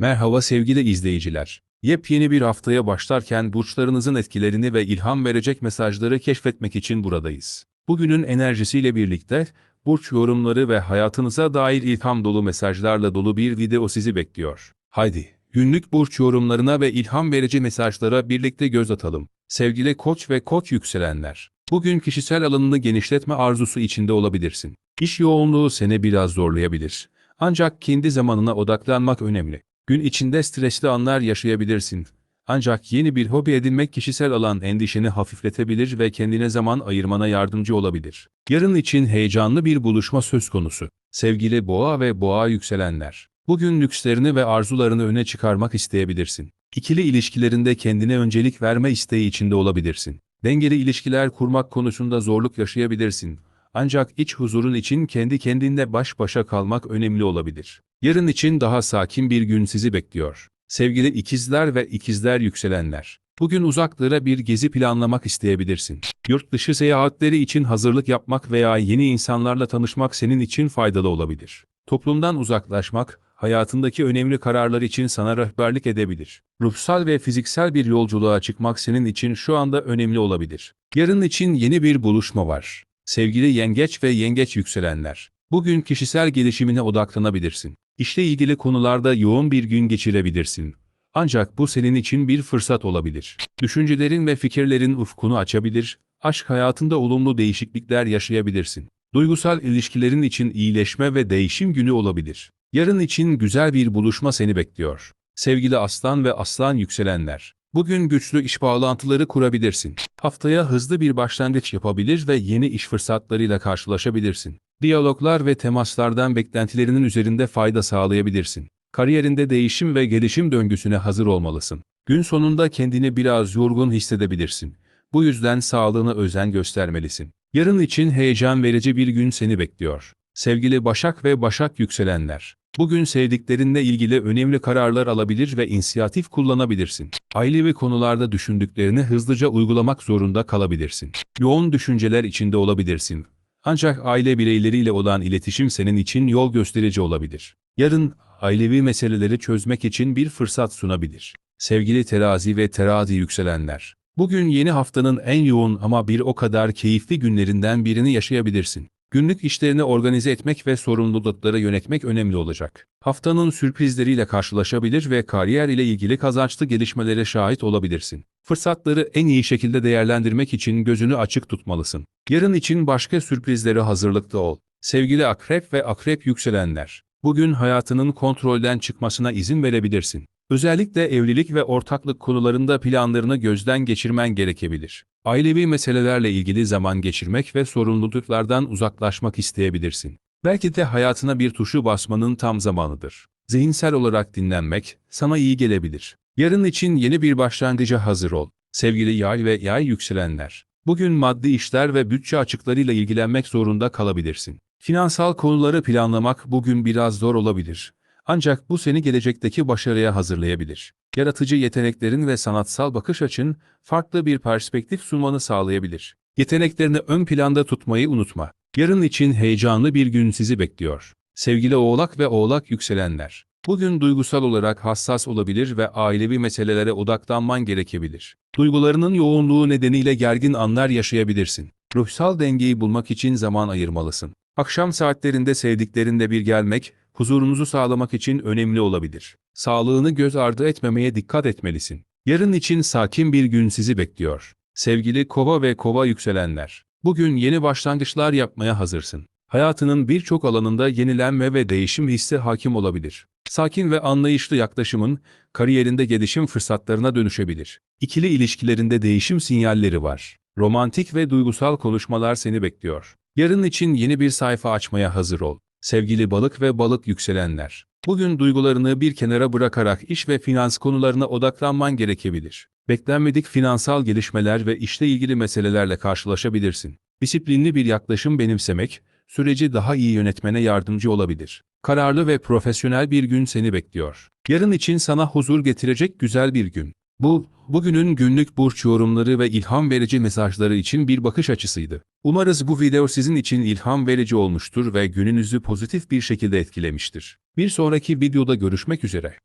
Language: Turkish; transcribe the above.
Merhaba sevgili izleyiciler. Yepyeni bir haftaya başlarken burçlarınızın etkilerini ve ilham verecek mesajları keşfetmek için buradayız. Bugünün enerjisiyle birlikte burç yorumları ve hayatınıza dair ilham dolu mesajlarla dolu bir video sizi bekliyor. Haydi, günlük burç yorumlarına ve ilham verici mesajlara birlikte göz atalım. Sevgili koç ve koç yükselenler. Bugün kişisel alanını genişletme arzusu içinde olabilirsin. İş yoğunluğu seni biraz zorlayabilir. Ancak kendi zamanına odaklanmak önemli. Gün içinde stresli anlar yaşayabilirsin. Ancak yeni bir hobi edinmek kişisel alan endişeni hafifletebilir ve kendine zaman ayırmana yardımcı olabilir. Yarın için heyecanlı bir buluşma söz konusu. Sevgili boğa ve boğa yükselenler. Bugün lükslerini ve arzularını öne çıkarmak isteyebilirsin. İkili ilişkilerinde kendine öncelik verme isteği içinde olabilirsin. Dengeli ilişkiler kurmak konusunda zorluk yaşayabilirsin. Ancak iç huzurun için kendi kendinle baş başa kalmak önemli olabilir. Yarın için daha sakin bir gün sizi bekliyor. Sevgili ikizler ve ikizler yükselenler. Bugün uzaklara bir gezi planlamak isteyebilirsin. Yurt dışı seyahatleri için hazırlık yapmak veya yeni insanlarla tanışmak senin için faydalı olabilir. Toplumdan uzaklaşmak, hayatındaki önemli kararlar için sana rehberlik edebilir. Ruhsal ve fiziksel bir yolculuğa çıkmak senin için şu anda önemli olabilir. Yarın için yeni bir buluşma var. Sevgili yengeç ve yengeç yükselenler. Bugün kişisel gelişimine odaklanabilirsin. İşle ilgili konularda yoğun bir gün geçirebilirsin. Ancak bu senin için bir fırsat olabilir. Düşüncelerin ve fikirlerin ufkunu açabilir, aşk hayatında olumlu değişiklikler yaşayabilirsin. Duygusal ilişkilerin için iyileşme ve değişim günü olabilir. Yarın için güzel bir buluşma seni bekliyor. Sevgili aslan ve aslan yükselenler. Bugün güçlü iş bağlantıları kurabilirsin. Haftaya hızlı bir başlangıç yapabilir ve yeni iş fırsatlarıyla karşılaşabilirsin. Diyaloglar ve temaslardan beklentilerinin üzerinde fayda sağlayabilirsin. Kariyerinde değişim ve gelişim döngüsüne hazır olmalısın. Gün sonunda kendini biraz yorgun hissedebilirsin. Bu yüzden sağlığına özen göstermelisin. Yarın için heyecan verici bir gün seni bekliyor. Sevgili Başak ve Başak yükselenler. Bugün sevdiklerinle ilgili önemli kararlar alabilir ve inisiyatif kullanabilirsin. Ailevi konularda düşündüklerini hızlıca uygulamak zorunda kalabilirsin. Yoğun düşünceler içinde olabilirsin. Ancak aile bireyleriyle olan iletişim senin için yol gösterici olabilir. Yarın ailevi meseleleri çözmek için bir fırsat sunabilir. Sevgili terazi ve terazi yükselenler. Bugün yeni haftanın en yoğun ama bir o kadar keyifli günlerinden birini yaşayabilirsin. Günlük işlerini organize etmek ve sorumlulukları yönetmek önemli olacak. Haftanın sürprizleriyle karşılaşabilir ve kariyer ile ilgili kazançlı gelişmelere şahit olabilirsin. Fırsatları en iyi şekilde değerlendirmek için gözünü açık tutmalısın. Yarın için başka sürprizlere hazırlıklı ol. Sevgili akrep ve akrep yükselenler. Bugün hayatının kontrolden çıkmasına izin verebilirsin. Özellikle evlilik ve ortaklık konularında planlarını gözden geçirmen gerekebilir. Ailevi meselelerle ilgili zaman geçirmek ve sorumluluklardan uzaklaşmak isteyebilirsin. Belki de hayatına bir tuşu basmanın tam zamanıdır. Zihinsel olarak dinlenmek sana iyi gelebilir. Yarın için yeni bir başlangıca hazır ol. Sevgili yay ve yay yükselenler. Bugün maddi işler ve bütçe açıklarıyla ilgilenmek zorunda kalabilirsin. Finansal konuları planlamak bugün biraz zor olabilir. Ancak bu seni gelecekteki başarıya hazırlayabilir. Yaratıcı yeteneklerin ve sanatsal bakış açın farklı bir perspektif sunmanı sağlayabilir. Yeteneklerini ön planda tutmayı unutma. Yarın için heyecanlı bir gün sizi bekliyor. Sevgili Oğlak ve Oğlak yükselenler. Bugün duygusal olarak hassas olabilir ve ailevi meselelere odaklanman gerekebilir. Duygularının yoğunluğu nedeniyle gergin anlar yaşayabilirsin. Ruhsal dengeyi bulmak için zaman ayırmalısın. Akşam saatlerinde sevdiklerinle bir gelmek, huzurunuzu sağlamak için önemli olabilir. Sağlığını göz ardı etmemeye dikkat etmelisin. Yarın için sakin bir gün sizi bekliyor. Sevgili kova ve kova yükselenler. Bugün yeni başlangıçlar yapmaya hazırsın. Hayatının birçok alanında yenilenme ve değişim hissi hakim olabilir. Sakin ve anlayışlı yaklaşımın kariyerinde gelişim fırsatlarına dönüşebilir. İkili ilişkilerinde değişim sinyalleri var. Romantik ve duygusal konuşmalar seni bekliyor. Yarın için yeni bir sayfa açmaya hazır ol. Sevgili balık ve balık yükselenler. Bugün duygularını bir kenara bırakarak iş ve finans konularına odaklanman gerekebilir. Beklenmedik finansal gelişmeler ve işle ilgili meselelerle karşılaşabilirsin. Disiplinli bir yaklaşım benimsemek, süreci daha iyi yönetmene yardımcı olabilir. Kararlı ve profesyonel bir gün seni bekliyor. Yarın için sana huzur getirecek güzel bir gün. Bu, bugünün günlük burç yorumları ve ilham verici mesajları için bir bakış açısıydı. Umarız bu video sizin için ilham verici olmuştur ve gününüzü pozitif bir şekilde etkilemiştir. Bir sonraki videoda görüşmek üzere.